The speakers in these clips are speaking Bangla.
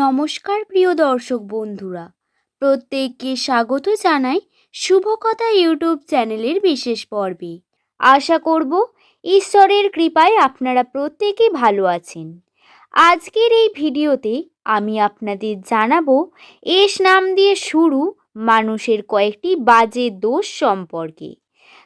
নমস্কার প্রিয় দর্শক বন্ধুরা। প্রত্যেককে স্বাগত জানাই শুভকথা ইউটিউব চ্যানেলের বিশেষ পর্বে। আশা করব ঈশ্বরের কৃপায় আপনারা প্রত্যেকে ভালো আছেন। আজকের এই ভিডিওতে আমি আপনাদের জানাব এস নাম দিয়ে শুরু মানুষের কয়েকটি বাজে দোষ সম্পর্কে।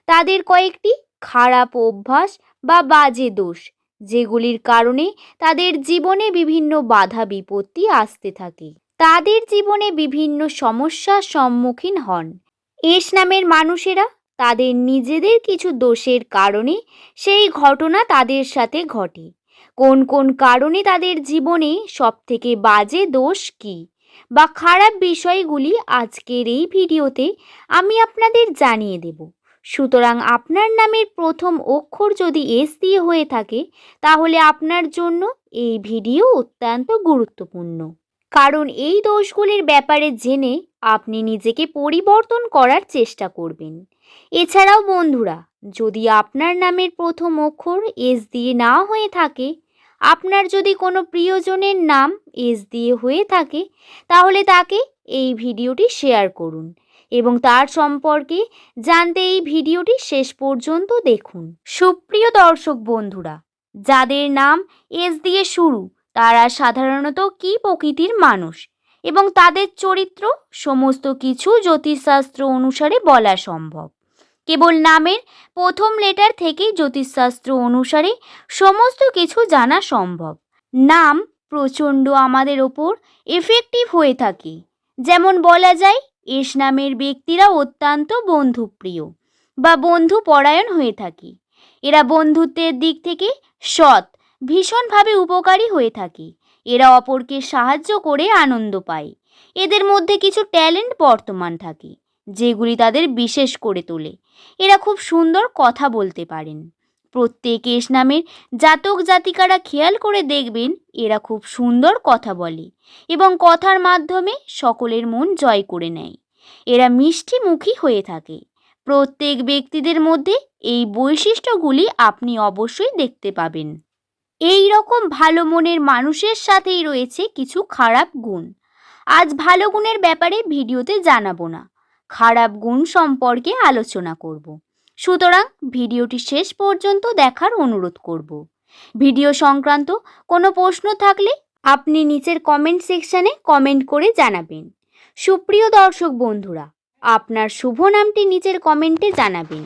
তাদের কয়েকটি খারাপ অভ্যাস বা বাজে দোষ। যেগুলির কারণে তাদের জীবনে বিভিন্ন বাধা বিপত্তি আসতে থাকে। তাদের জীবনে বিভিন্ন সমস্যার সম্মুখীন হন। এস নামের মানুষেরা তাদের নিজেদের কিছু দোষের কারণে সেই ঘটনা তাদের সাথে ঘটে। কোন কোন কারণে তাদের জীবনে সবথেকে বাজে দোষ কী বা খারাপ বিষয়গুলি আজকের এই ভিডিওতে আমি আপনাদের জানিয়ে দেব। সুতরাং আপনার নামের প্রথম অক্ষর যদি এস দিয়ে হয়ে থাকে, তাহলে আপনার জন্য এই ভিডিও অত্যন্ত গুরুত্বপূর্ণ। কারণ এই দোষগুলির ব্যাপারে জেনে আপনি নিজেকে পরিবর্তন করার চেষ্টা করবেন। এছাড়াও বন্ধুরা, যদি আপনার নামের প্রথম অক্ষর এস দিয়ে না হয়ে থাকে, আপনার যদি কোনো প্রিয়জনের নাম এস দিয়ে হয়ে থাকে, তাহলে তাকে এই ভিডিওটি শেয়ার করুন। এবং তার সম্পর্কে জানতে এই ভিডিওটি শেষ পর্যন্ত দেখুন। সুপ্রিয় দর্শক বন্ধুরা, যাদের নাম এস দিয়ে শুরু, তারা সাধারণত কি প্রকৃতির মানুষ এবং তাদের চরিত্র সমস্ত কিছু জ্যোতিষশাস্ত্র অনুসারে বলা সম্ভব। কেবল নামের প্রথম লেটার থেকেই জ্যোতিষশাস্ত্র অনুসারে সমস্ত কিছু জানা সম্ভব। নাম প্রচণ্ড আমাদের ওপর এফেক্টিভ হয়ে থাকে। যেমন বলা যায় এস নামের ব্যক্তিরা অত্যন্ত বন্ধুপ্রিয় বা বন্ধু পরায়ণ হয়ে থাকে। এরা বন্ধুত্বের দিক থেকে সৎ, ভীষণভাবে উপকারী হয়ে থাকে। এরা অপরকে সাহায্য করে আনন্দ পায়। এদের মধ্যে কিছু ট্যালেন্ট বর্তমান থাকে, যেগুলি তাদের বিশেষ করে তোলে। এরা খুব সুন্দর কথা বলতে পারেন। প্রত্যেক এস নামের জাতক জাতিকারা খেয়াল করে দেখবেন এরা খুব সুন্দর কথা বলে এবং কথার মাধ্যমে সকলের মন জয় করে নেয়। এরা মিষ্টিমুখী হয়ে থাকে। প্রত্যেক ব্যক্তিদের মধ্যে এই বৈশিষ্ট্যগুলি আপনি অবশ্যই দেখতে পাবেন। এই রকম ভালো মনের মানুষের সাথেই রয়েছে কিছু খারাপ গুণ। আজ ভালো গুণের ব্যাপারে ভিডিওতে জানাব না। খারাপ গুণ সম্পর্কে আলোচনা করব। সুতরাং ভিডিওটি শেষ পর্যন্ত দেখার অনুরোধ করব। ভিডিও সংক্রান্ত কোনো প্রশ্ন থাকলে আপনি নিচের কমেন্ট সেকশানে কমেন্ট করে জানাবেন। সুপ্রিয় দর্শক বন্ধুরা, আপনার শুভ নামটি নিচের কমেন্টে জানাবেন।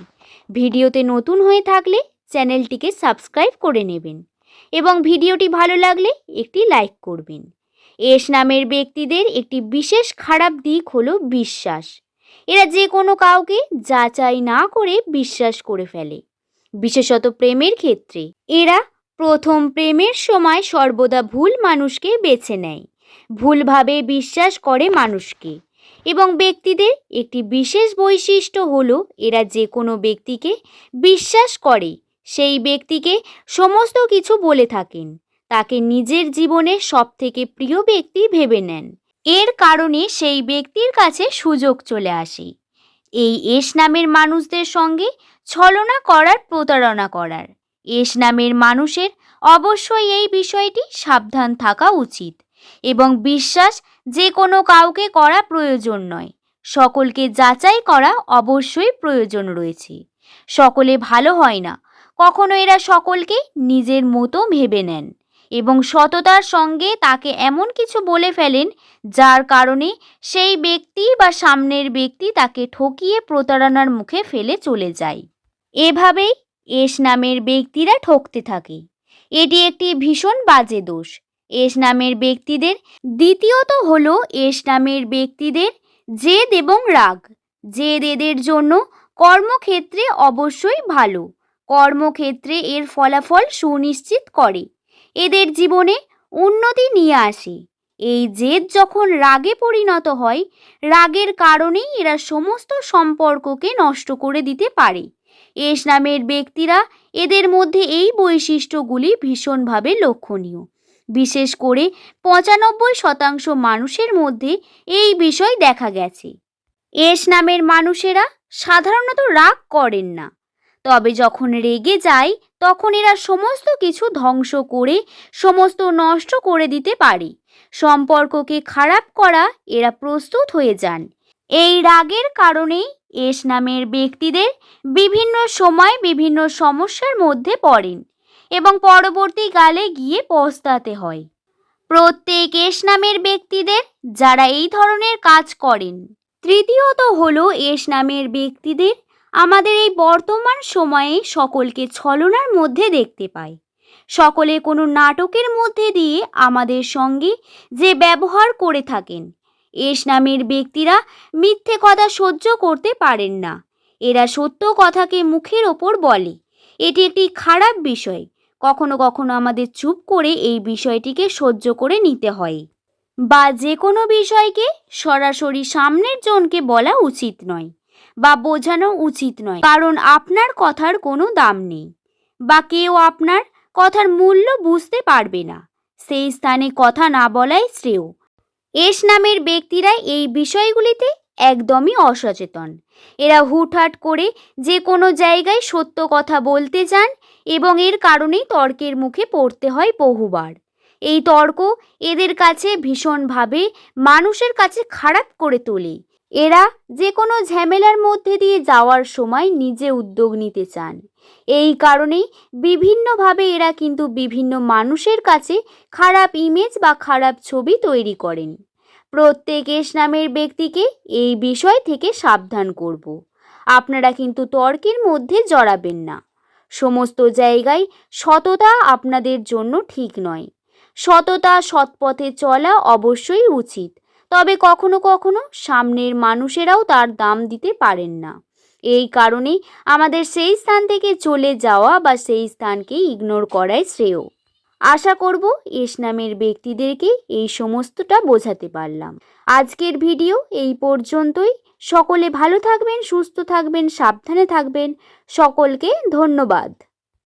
ভিডিওতে নতুন হয়ে থাকলে চ্যানেলটিকে সাবস্ক্রাইব করে নেবেন এবং ভিডিওটি ভালো লাগলে একটি লাইক করবেন। এস নামের ব্যক্তিদের একটি বিশেষ খারাপ দিক হলো বিশ্বাস। এরা যে কোনো কাউকে যাচাই না করে বিশ্বাস করে ফেলে। বিশেষত প্রেমের ক্ষেত্রে। এরা প্রথম প্রেমের সময় সর্বদা ভুল মানুষকে বেছে নেয়। ভুলভাবে বিশ্বাস করে মানুষকে। এবং ব্যক্তিদের একটি বিশেষ বৈশিষ্ট্য হল এরা যে কোনো ব্যক্তিকে বিশ্বাস করে, সেই ব্যক্তিকে সমস্ত কিছু বলে থাকেন। তাকে নিজের জীবনে সবথেকে প্রিয় ব্যক্তি ভেবে নেন। এর কারণে সেই ব্যক্তির কাছে সুযোগ চলে আসে। এই এস নামের মানুষদের সঙ্গে ছলনা করার, প্রতারণা করার। এস নামের মানুষের অবশ্যই এই বিষয়টি সাবধান থাকা উচিত এবং বিশ্বাস যে কোনো কাউকে করা প্রয়োজন নয়। সকলকে যাচাই করা অবশ্যই প্রয়োজন রয়েছে। সকলে ভালো হয় না, কখনো এরা সকলকে নিজের মতো ভেবে নেন। এবং সততার সঙ্গে তাকে এমন কিছু বলে ফেলেন, যার কারণে সেই ব্যক্তি বা সামনের ব্যক্তি তাকে ঠকিয়ে প্রতারণার মুখে ফেলে চলে যায়। এভাবেই এস নামের ব্যক্তিরা ঠকতে থাকে। এটি একটি ভীষণ বাজে দোষ। এস নামের ব্যক্তিদের দ্বিতীয়ত হলো এস নামের ব্যক্তিদের জেদ এবং রাগ। জেদ এদের জন্য কর্মক্ষেত্রে অবশ্যই ভালো। কর্মক্ষেত্রে এর ফলাফল সুনিশ্চিত করে। এদের জীবনে উন্নতি নিয়ে আসে। এই জেদ যখন রাগে পরিণত হয়, রাগের কারণেই এরা সমস্ত সম্পর্ককে নষ্ট করে দিতে পারে। এস নামের ব্যক্তিরা এদের মধ্যে এই বৈশিষ্ট্যগুলি ভীষণভাবে লক্ষণীয়। বিশেষ করে পঁচানব্বই শতাংশ মানুষের মধ্যে এই বিষয় দেখা গেছে। এস নামের মানুষেরা সাধারণত রাগ করেন না। তবে যখন রেগে যায় তখন এরা সমস্ত কিছু ধ্বংস করে, সমস্ত নষ্ট করে দিতে পারে। সম্পর্ককে খারাপ করা, এরা প্রস্তুত হয়ে যান। এই রাগের কারণেই এস নামের ব্যক্তিদের বিভিন্ন সময় বিভিন্ন সমস্যার মধ্যে পড়েন এবং পরবর্তীকালে গিয়ে পস্তাতে হয়। প্রত্যেক এস নামের ব্যক্তিদের যারা এই ধরনের কাজ করেন। তৃতীয়ত হলো এস নামের ব্যক্তিদের আমাদের এই বর্তমান সময়ে সকলকে ছলনার মধ্যে দেখতে পাই। সকলে কোনো নাটকের মধ্যে দিয়ে আমাদের সঙ্গে যে ব্যবহার করে থাকেন, এস নামের ব্যক্তিরা মিথ্যে কথা সহ্য করতে পারেন না। এরা সত্য কথাকে মুখের ওপর বলে। এটি একটি খারাপ বিষয়। কখনো কখনো আমাদের চুপ করে এই বিষয়টিকে সহ্য করে নিতে হয়। বা যে কোনো বিষয়কে সরাসরি সামনের জনকে বলা উচিত নয়। বা বোঝানো উচিত নয়। কারণ আপনার কথার কোনো দাম নেই বা কেউ আপনার কথার মূল্য বুঝতে পারবে না। সেই স্থানে কথা না বলাই শ্রেয়। এস নামের ব্যক্তিরা এই বিষয়গুলিতে একদমই অসচেতন। এরা হুটহাট করে যে কোনো জায়গায় সত্য কথা বলতে যান এবং এর কারণেই তর্কের মুখে পড়তে হয় বহুবার। এই তর্ক এদের কাছে ভীষণভাবে মানুষের কাছে খারাপ করে তোলে। এরা যে কোনো ঝামেলার মধ্যে দিয়ে যাওয়ার সময় নিজে উদ্যোগ নিতে চান। এই কারণেই বিভিন্নভাবে এরা কিন্তু বিভিন্ন মানুষের কাছে খারাপ ইমেজ বা খারাপ ছবি তৈরি করেন। প্রত্যেক এস নামের ব্যক্তিকে এই বিষয় থেকে সাবধান করব। আপনারা কিন্তু তর্কের মধ্যে জড়াবেন না। সমস্ত জায়গায় সততা আপনাদের জন্য ঠিক নয়। সততা সৎপথে চলা অবশ্যই উচিত। তবে কখনো কখনো সামনের মানুষেরাও তার দাম দিতে পারেন না। এই কারণেই আমাদের সেই স্থান থেকে চলে যাওয়া বা সেই স্থানকে ইগনোর করাই শ্রেয়। আশা করব এস নামের ব্যক্তিদেরকে এই সমস্তটা বোঝাতে পারলাম। আজকের ভিডিও এই পর্যন্তই। সকলে ভালো থাকবেন, সুস্থ থাকবেন, সাবধানে থাকবেন। সকলকে ধন্যবাদ।